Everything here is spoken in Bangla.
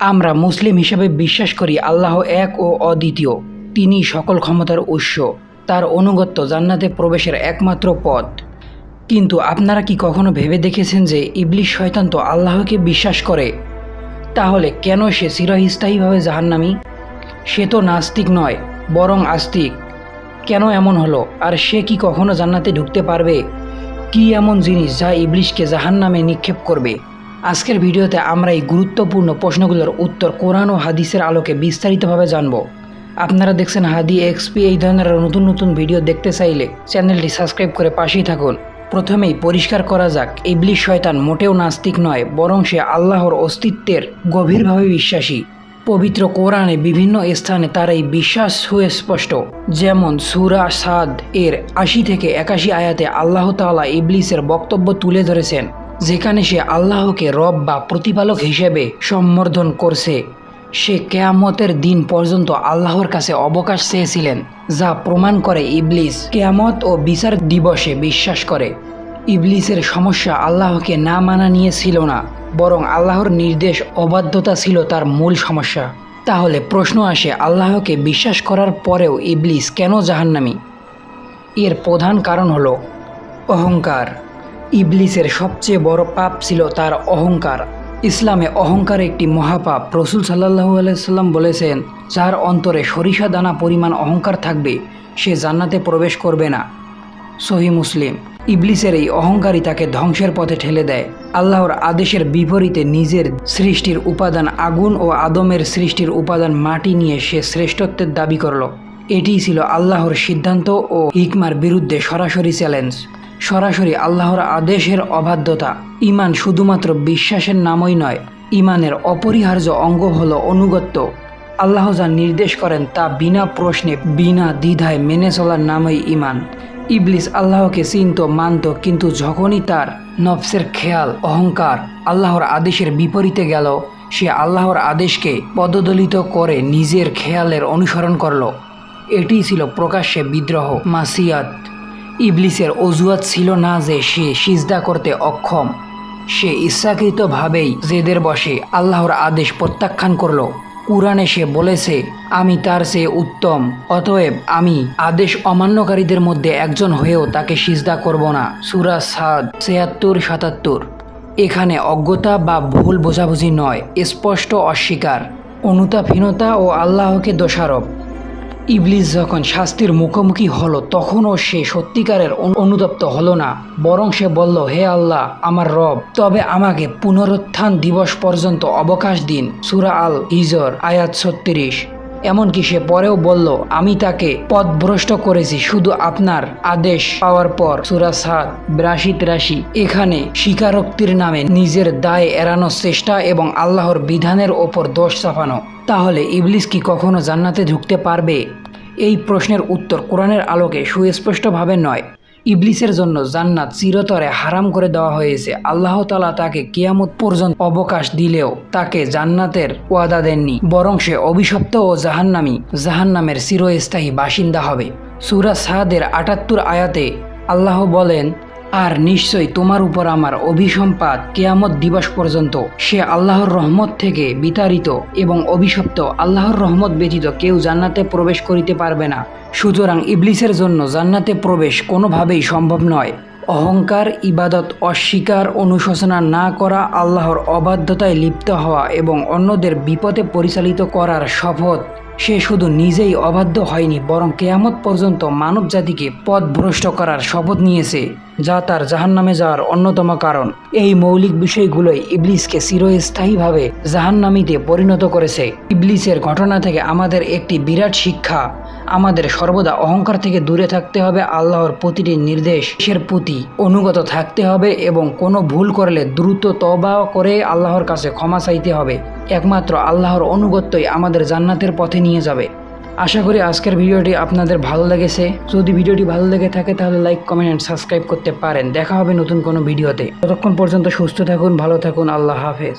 আমরা মুসলিম হিসেবে বিশ্বাস করি আল্লাহ এক ও অদ্বিতীয়। তিনি সকল ক্ষমতার উৎস, তার অনুগত্য জান্নাতে প্রবেশের একমাত্র পথ। কিন্তু আপনারা কি কখনো ভেবে দেখেছেন যে ইবলিশ শয়তান তো আল্লাহকে বিশ্বাস করে? তাহলে কেন সে চিরস্থায়ীভাবে জাহান্নামী? সে তো নাস্তিক নয়, বরং আস্তিক। কেন এমন হলো? আর সে কি কখনো জান্নাতে ঢুকতে পারবে? কি এমন জিনিস যা ইবলিশকে জাহান্নামে নিক্ষেপ করবে? আজকের ভিডিওতে আমরা এই গুরুত্বপূর্ণ প্রশ্নগুলোর উত্তর কোরআন ও হাদিসের আলোকে বিস্তারিতভাবে জানব। আপনারা দেখছেন হাদি এক্সপি, এই ধরনের নতুন নতুন ভিডিও দেখতে চাইলে চ্যানেলটি সাবস্ক্রাইব করে পাশেই থাকুন। প্রথমেই পরিষ্কার করা যাক, ইবলিশ শয়তান মোটেও নাস্তিক নয়, বরং সে আল্লাহর অস্তিত্বের গভীরভাবে বিশ্বাসী। পবিত্র কোরআনে বিভিন্ন স্থানে তার এই বিশ্বাস সুস্পষ্ট যেমন সুরা সাদ এর আশি থেকে একাশি আয়াতে আল্লাহ তাআলা ইবলিসের বক্তব্য তুলে ধরেছেন যেখানে সে আল্লাহকে রব বা প্রতিপালক হিসেবে সম্বর্ধন করছে, সে কেয়ামতের দিন পর্যন্ত আল্লাহর কাছে অবকাশ চেয়েছিলেন, যা প্রমাণ করে ইবলিস কেয়ামত ও বিচার দিবসে বিশ্বাস করে। ইবলিসের সমস্যা আল্লাহকে না মানা নিয়ে ছিল না, বরং আল্লাহর নির্দেশ অবাধ্যতা ছিল তার মূল সমস্যা। তাহলে প্রশ্ন আসে, আল্লাহকে বিশ্বাস করার পরেও ইবলিস কেন জাহান্নামি? এর প্রধান কারণ হলো অহংকার। ইবলিসের সবচেয়ে বড় পাপ ছিল তার অহংকার। ইসলামে অহংকার একটি মহাপাপ। রসুল সাল্লাহু আলাইসাল্লাম বলেছেন, যার অন্তরে সরিষা দানা পরিমাণ অহংকার থাকবে, সে জান্নাতে প্রবেশ করবে না। সহি মুসলিম। ইবলিসের এই অহংকারই তাকে ধ্বংসের পথে ঠেলে দেয়। আল্লাহর আদেশের বিপরীতে নিজের সৃষ্টির উপাদান, আগুন ও আদমের সৃষ্টির উপাদান মাটি নিয়ে সে শ্রেষ্ঠত্বের দাবি করল। এটিই ছিল আল্লাহর সিদ্ধান্ত ও হিকমার বিরুদ্ধে সরাসরি চ্যালেঞ্জ। সরাসরি আল্লাহর আদেশের অবাধ্যতা। ইমান শুধুমাত্র বিশ্বাসের নামই নয়, ইমানের অপরিহার্য অঙ্গ হল অনুগত্য। আল্লাহ যা নির্দেশ করেন তা বিনা প্রশ্নে, বিনা দ্বিধায় মেনে চলার নামই ইমান। ইবলিস আল্লাহকে চিনত, মানত, কিন্তু যখনই তার নফসের খেয়াল, অহংকার আল্লাহর আদেশের বিপরীতে গেল, সে আল্লাহর আদেশকে পদদলিত করে নিজের খেয়ালের অনুসরণ করল। এটিই ছিল প্রকাশ্যে বিদ্রোহ, মাসিয়াত। ইবলিসের অজুহাত ছিল না যে সে সিজদা করতে অক্ষম। সে ইচ্ছাকৃতভাবেই জেদের বসে আল্লাহর আদেশ প্রত্যাখ্যান করল। কুরআনে সে বলেছে, আমি তার চেয়ে উত্তম, অতএব আমি আদেশ অমান্যকারীদের মধ্যে একজন হয়েও তাকে সিজদা করব না। সুরা সাদ ছিয়াত্তর, সাতাত্তর। এখানে অজ্ঞতা বা ভুল বোঝাবুঝি নয়, স্পষ্ট অস্বীকার। অনুতাপহীনতা ও আল্লাহকে দোষারোপ। ইবলিস যখন শাস্তির মুখোমুখি হলো, তখনও সে সত্যিকারের অনু- অনুতপ্ত হলো না, বরং সে বলল, হে আল্লাহ, আমার রব, তবে আমাকে পুনরুত্থান দিবস পর্যন্ত অবকাশ দিন। সুরা আল হিজর আয়াত ছত্রিশ। এমনকি সে পরেও বলল, আমি তাকে পথভ্রষ্ট করেছি শুধু আপনার আদেশ পাওয়ার পর। সুরা সাত বিরাশি তিরাশি, এখানে স্বীকারোক্তির নামে নিজের দায় এড়ানোর চেষ্টা এবং আল্লাহর বিধানের ওপর দোষ চাপানো। তাহলে ইবলিস কি কখনো জান্নাতে ঢুকতে পারবে? এই প্রশ্নের উত্তর কোরআনের আলোকে সুস্পষ্টভাবে নয়। ইবলিসের জন্য জান্নাত চিরতরে হারাম করে দেওয়া হয়েছে। আল্লাহ তালা তাকে কিয়ামত পর্যন্ত অবকাশ দিলেও তাকে জান্নাতের ওয়াদা দেননি। বরং সে অভিশপ্ত ও জাহান্নামি, জাহান্নামের চিরস্থায়ী বাসিন্দা হবে। সুরা সাদের আটাত্তর আয়াতে আল্লাহ বলেন আর নিশ্চয় তোমার উপর আমার অভিসম্পাদ কেয়ামত দিবস পর্যন্ত সে আল্লাহর রহমত থেকে বিতাড়িত এবং অভিশপ্ত আল্লাহর রহমত ব্যতীত কেউ জান্নাতে প্রবেশ করিতে পারবে না। সুতরাং ইবলিসের জন্য জান্নাতে প্রবেশ কোনোভাবেই সম্ভব নয়। অহংকার, ইবাদত, অস্বীকার, অনুশোচনা না করা, আল্লাহর অবাধ্যতায় লিপ্ত হওয়া এবং অন্যদের বিপদে পরিচালিত করার শপথ সে শুধু নিজেই অবাধ্য হয়নি, বরং কেয়ামত পর্যন্ত মানব জাতিকে পথভ্রষ্ট করার শপথ নিয়েছে। যা তার জাহান্নামে যাওয়ার অন্যতম কারণ। এই মৌলিক বিষয়গুলোই ইবলিসকে চিরস্থায়ীভাবে জাহান্নামীতে পরিণত করেছে। ইবলিসের ঘটনা থেকে আমাদের একটি বিরাট শিক্ষা, আমাদের সর্বদা অহংকার থেকে দূরে থাকতে হবে, আল্লাহর প্রতিটি নির্দেশের প্রতি অনুগত থাকতে হবে এবং কোনো ভুল করলে দ্রুত তবা করে আল্লাহর কাছে ক্ষমা চাইতে হবে। একমাত্র আল্লাহর অনুগত্যই আমাদের জান্নাতের পথে নিয়ে যাবে। আশা করি আজকের ভিডিওটি আপনাদের ভালো লেগেছে। যদি ভিডিওটি ভালো লেগে থাকে, তাহলে লাইক কমেন্ট অ্যান্ড সাবস্ক্রাইব করতে পারেন। দেখা হবে নতুন কোনো ভিডিওতে। ততক্ষণ পর্যন্ত সুস্থ থাকুন, ভালো থাকুন, আল্লাহ হাফেজ।